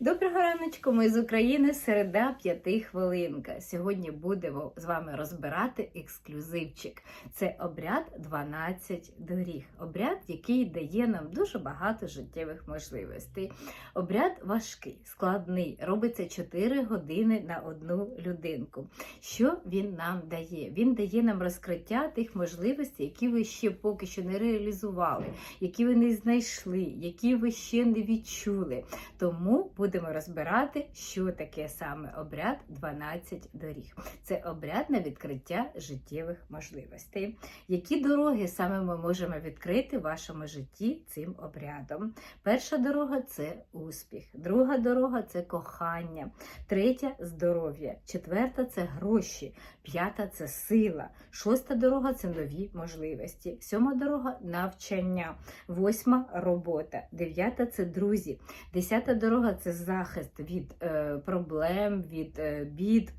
Доброго раночку, ми з України, середа п'яти хвилинка. Сьогодні будемо з вами розбирати ексклюзивчик. Це обряд 12 доріг. Обряд, який дає нам дуже багато життєвих можливостей. Обряд важкий, складний, робиться 4 години на одну людинку. Що він нам дає? Він дає нам розкриття тих можливостей, які ви ще поки що не реалізували, які ви не знайшли, які ви ще не відчули. Тому будемо розбирати, що таке саме обряд 12 доріг. Це обряд на відкриття життєвих можливостей. Які дороги саме ми можемо відкрити в вашому житті цим обрядом? Перша дорога це успіх, друга дорога це кохання, третя здоров'я, четверта це гроші, п'ята це сила, шоста дорога це нові можливості, сьома дорога навчання, восьма робота, дев'ята це друзі, десята дорога це захист від е, проблем, від е, бід.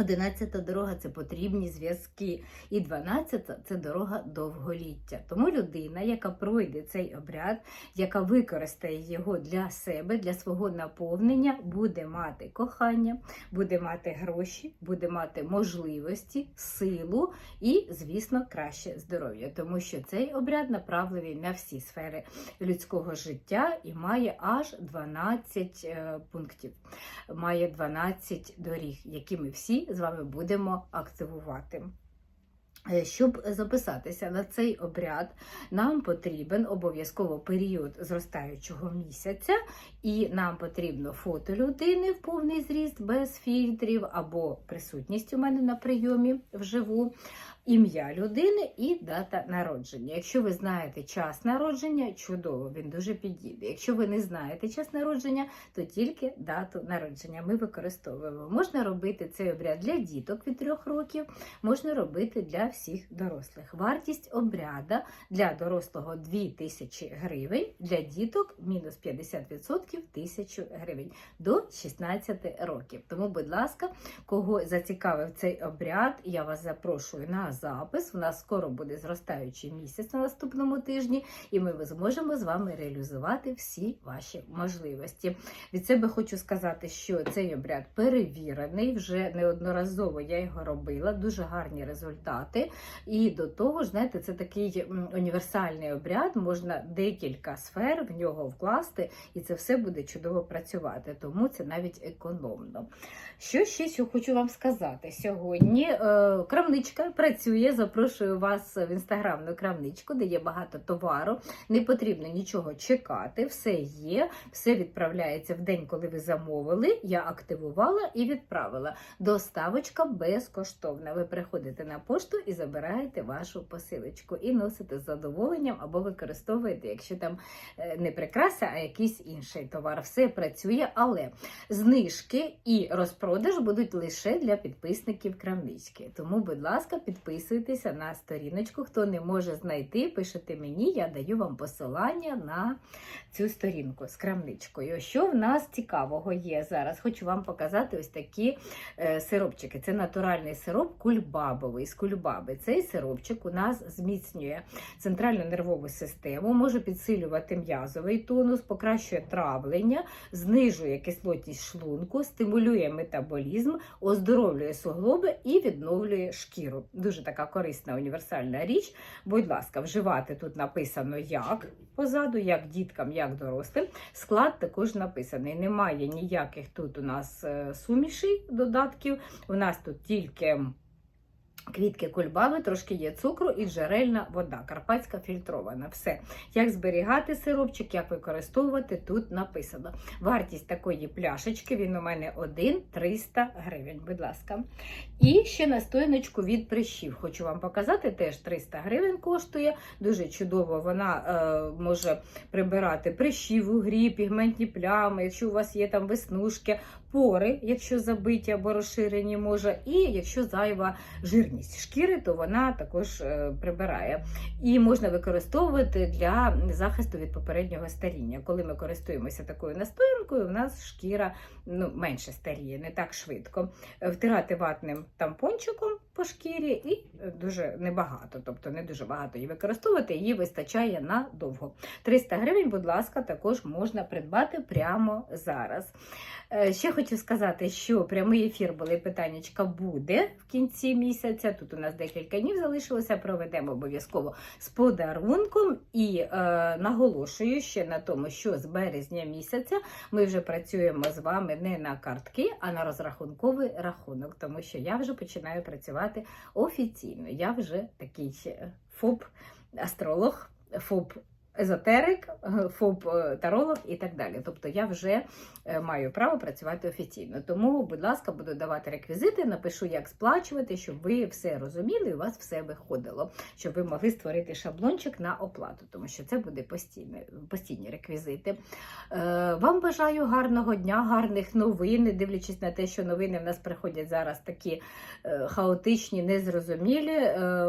Одинадцята дорога це потрібні зв'язки. І дванадцята це дорога довголіття. Тому людина, яка пройде цей обряд, яка використає його для себе, для свого наповнення, буде мати кохання, буде мати гроші, буде мати можливості, силу і, звісно, краще здоров'я. Тому що цей обряд направлений на всі сфери людського життя і має аж 12 е, пунктів, має 12 доріг, які ми всі з вами будемо активувати. Е, Щоб записатися на цей обряд, нам потрібен обов'язково період зростаючого місяця, і нам потрібно фото людини в повний зріст без фільтрів, або присутність у мене на прийомі вживу, ім'я людини і дата народження. Якщо ви знаєте час народження, чудово, він дуже підійде. Якщо ви не знаєте час народження, то тільки дату народження ми використовуємо. Можна робити цей обряд для діток від 3 років, можна робити для всіх дорослих. Вартість обряда для дорослого 2000 гривень, для діток мінус 50% 1000 гривень до 16 років. Тому, будь ласка, кого зацікавив цей обряд, я вас запрошую на запис. У нас скоро буде зростаючий місяць на наступному тижні, і ми зможемо з вами реалізувати всі ваші можливості. Від себе хочу сказати, що цей обряд перевірений, вже неодноразово я його робила, дуже гарні результати. І до того ж, знаєте, це такий універсальний обряд, можна декілька сфер в нього вкласти, і це все буде чудово працювати, тому це навіть економно. Що ще хочу вам сказати? Сьогодні е, крамничка працює. Запрошую вас в інстаграмну крамничку, де є багато товару. Не потрібно нічого чекати, все є, все відправляється в день, коли ви замовили. Я активувала і відправила. Доставочка безкоштовна. Ви приходите на пошту і забираєте вашу посилочку і носите з задоволенням або використовуєте, якщо там е, не прикраса, а якийсь інший товар. Все працює, але знижки і розпродаж будуть лише для підписників крамнички. Тому, будь ласка, підписуйтеся на сторіночку. Хто не може знайти, пишете мені, я даю вам посилання на цю сторінку з крамничкою. Що в нас цікавого є зараз? Хочу вам показати ось такі е, сиропчики. Це натуральний сироп кульбабовий з кульбаби. Цей сиропчик у нас зміцнює центральну нервову систему, може підсилювати м'язовий тонус, покращує травлення, знижує кислотність шлунку, стимулює метаболізм, оздоровлює суглоби і відновлює шкіру. Дуже така корисна універсальна річ. Будь ласка, вживати тут написано як позаду, як діткам, як дорослим. Склад також написаний. Немає ніяких тут у нас е, сумішей додатків. У нас тут тільки. Квітки кульбаби, трошки є цукру і джерельна вода, карпатська фільтрована. Все. Як зберігати сиропчик, як використовувати, тут написано. Вартість такої пляшечки, він у мене 1 300 гривень, будь ласка. І ще настояночку від прищів. Хочу вам показати, теж 300 гривень коштує. Дуже чудово вона е, може прибирати прищі в угрі, пігментні плями, якщо у вас є там веснушки, пори, якщо забиті або розширені може, і якщо зайва жирність шкіри, то вона також е, прибирає. І можна використовувати для захисту від попереднього старіння. Коли ми користуємося такою настоянкою, у нас шкіра ну, менше старіє, не так швидко. Е, Втирати ватним тампончиком по шкірі і е, дуже небагато, тобто не дуже багато її використовувати, її вистачає надовго. 300 гривень, будь ласка, також можна придбати прямо зараз. Е, Ще хочу сказати, що прямий ефір були питаннячка буде в кінці місяця. Тут у нас декілька днів залишилося. Проведемо обов'язково з подарунком. І е, наголошую ще на тому, що з березня місяця ми вже працюємо з вами не на картки, а на розрахунковий рахунок, тому що я вже починаю працювати офіційно. Я вже такий ще ФОП астролог, ФОП. Езотерик, ФОП е, таролог і так далі. Тобто я вже е, маю право працювати офіційно. Тому, будь ласка, буду давати реквізити, напишу, як сплачувати, щоб ви все розуміли, і у вас все виходило, щоб ви могли створити шаблончик на оплату, тому що це буде постійне, постійні реквізити. Е, Вам бажаю гарного дня, гарних новин, дивлячись на те, що новини в нас приходять зараз такі хаотичні, незрозумілі.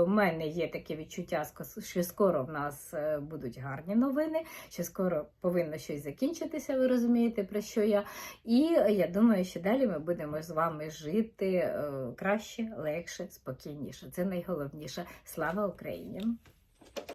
У мене є таке відчуття, що скоро в нас будуть гарні новини, що скоро повинно щось закінчитися, ви розумієте, про що я. І я думаю, що далі ми будемо з вами жити е, краще, легше, спокійніше. Це найголовніше. Слава Україні!